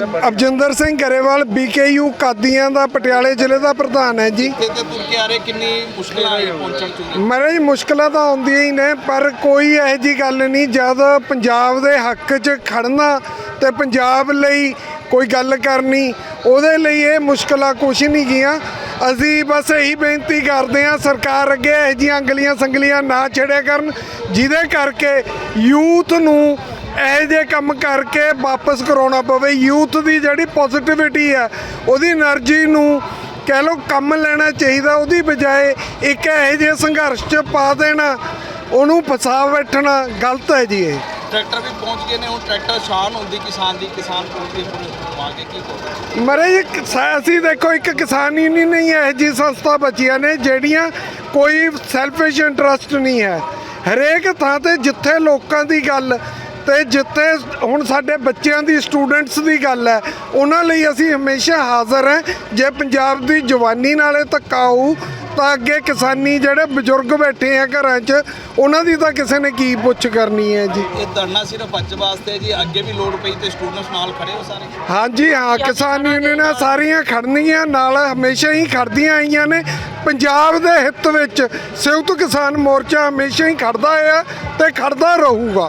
ਅਬਜਿੰਦਰ Singh Grewal BKU ਕਾਦੀਆਂ ਦਾ ਪਟਿਆਲੇ ਜ਼ਿਲ੍ਹੇ ਦਾ ਪ੍ਰਧਾਨ ਹੈ ਜੀ। ਤੇ ਤੁਰ ਕੇ ਆ ਰਹੇ ਕਿੰਨੀ ਮੁਸ਼ਕਲਾਂ ਆਈ ਪਹੁੰਚਣ ਚ? ਮਹਾਰਾਜ ਜੀ ਮੁਸ਼ਕਲਾਂ ਤਾਂ ਆਉਂਦੀਆਂ ਹੀ ਨੇ ਪਰ ਕੋਈ ਇਹੋ ਜੀ ਗੱਲ ਨਹੀਂ ਜਦ ਪੰਜਾਬ ਦੇ ਹੱਕ 'ਚ ਖੜਨਾ ਤੇ ਪੰਜਾਬ ਲਈ ਕੋਈ ਗੱਲ ਕਰਨੀ ਉਹਦੇ ਲਈ ਇਹ ਮੁਸ਼ਕਲਾਂ ਕੁਛ ਨਹੀਂ ਗੀਆਂ ਅਸੀਂ ਬਸ ਇਹੀ ਬੇਨਤੀ ਕਰਦੇ ਹਾਂ ਸਰਕਾਰ ਅੱਗੇ ਇਹੋ ਜਿਹੀਆਂ ਅੰਗਲੀਆਂ ਸੰਗਲੀਆਂ ਨਾ ਛੇੜਿਆ ਕਰਨ ਜਿਹਦੇ ਕਰਕੇ ਯੂਥ ਨੂੰ ਇਹ ਜੇ ਕੰਮ ਕਰਕੇ ਵਾਪਸ ਕਰਾਉਣਾ ਪਵੇ। ਯੂਥ ਦੀ ਜਿਹੜੀ ਪੋਜ਼ਿਟਿਵਿਟੀ ਹੈ ਉਹਦੀ એનર્ਜੀ ਨੂੰ ਕਹਿ ਲੋ ਕੰਮ ਲੈਣਾ ਚਾਹੀਦਾ ਉਹਦੀ ਬਜਾਏ ਇੱਕ ਇਹ ਜੇ ਸੰਘਰਸ਼ 'ਚ ਪਾ ਦੇਣਾ ਉਹਨੂੰ ਫਸਾ ਬੈਠਣਾ ਗਲਤ ਹੈ ਜੀ ਇਹ। ਟਰੈਕਟਰ ਵੀ ਪਹੁੰਚ ਗਏ ਨੇ ਹੁਣ ਟਰੈਕਟਰ ਸ਼ਾਨ ਹੁੰਦੀ ਕਿਸਾਨ ਦੀ ਕਿਸਾਨ ਪਹੁੰਚਦੇ ਮਰੇ ਜੀ ਅਸੀਂ ਦੇਖੋ ਇੱਕ ਕਿਸਾਨ ਹੀ ਨਹੀਂ ਹੈ ਜੀ ਸੰਸਥਾ ਬਚੀਆਂ ਨੇ ਜਿਹੜੀਆਂ ਕੋਈ ਸੈਲਫਿਸ਼ ਇੰਟਰਸਟ ਨਹੀਂ ਹੈ। ਹਰੇਕ ਥਾਂ ਤੇ ਜਿੱਥੇ ਲੋਕਾਂ ਦੀ ਗੱਲ ਤੇ ਜਿੱਥੇ ਹੁਣ ਸਾਡੇ ਬੱਚਿਆਂ ਦੀ ਸਟੂਡੈਂਟਸ ਦੀ ਗੱਲ ਹੈ ਉਹਨਾਂ ਲਈ ਅਸੀਂ ਹਮੇਸ਼ਾ ਹਾਜ਼ਰ ਹਾਂ। ਜੇ ਪੰਜਾਬ ਦੀ ਜਵਾਨੀ ਨਾਲੇ ਧੱਕਾ ਹੋਊ ਤਾਂ ਅੱਗੇ ਕਿਸਾਨੀ ਜਿਹੜੇ ਬਜ਼ੁਰਗ ਬੈਠੇ ਆ ਘਰਾਂ 'ਚ ਉਹਨਾਂ ਦੀ ਤਾਂ ਕਿਸੇ ਨੇ ਕੀ ਪੁੱਛ ਕਰਨੀ ਹੈ ਜੀ। ਇਹ ਧਰਨਾ ਸਿਰਫ ਅੱਜ ਵਾਸਤੇ ਜੀ ਅੱਗੇ ਵੀ ਲੋੜ ਪਈ ਤੇ ਸਟੂਡੈਂਟਸ ਨਾਲ ਖੜੇ ਹੋ ਸਾਰੇ। ਹਾਂਜੀ ਹਾਂ ਕਿਸਾਨ ਯੂਨੀਅਨਾਂ ਸਾਰੀਆਂ ਖੜਨਗੀਆਂ ਨਾਲ ਹਮੇਸ਼ਾ ਹੀ ਖੜਦੀਆਂ ਆਈਆਂ ਨੇ। ਪੰਜਾਬ ਦੇ ਹਿੱਤ ਵਿੱਚ ਸੰਯੁਕਤ ਕਿਸਾਨ ਮੋਰਚਾ ਹਮੇਸ਼ਾ ਹੀ ਖੜਦਾ ਹੈ ਤੇ ਖੜਦਾ ਰਹੂਗਾ।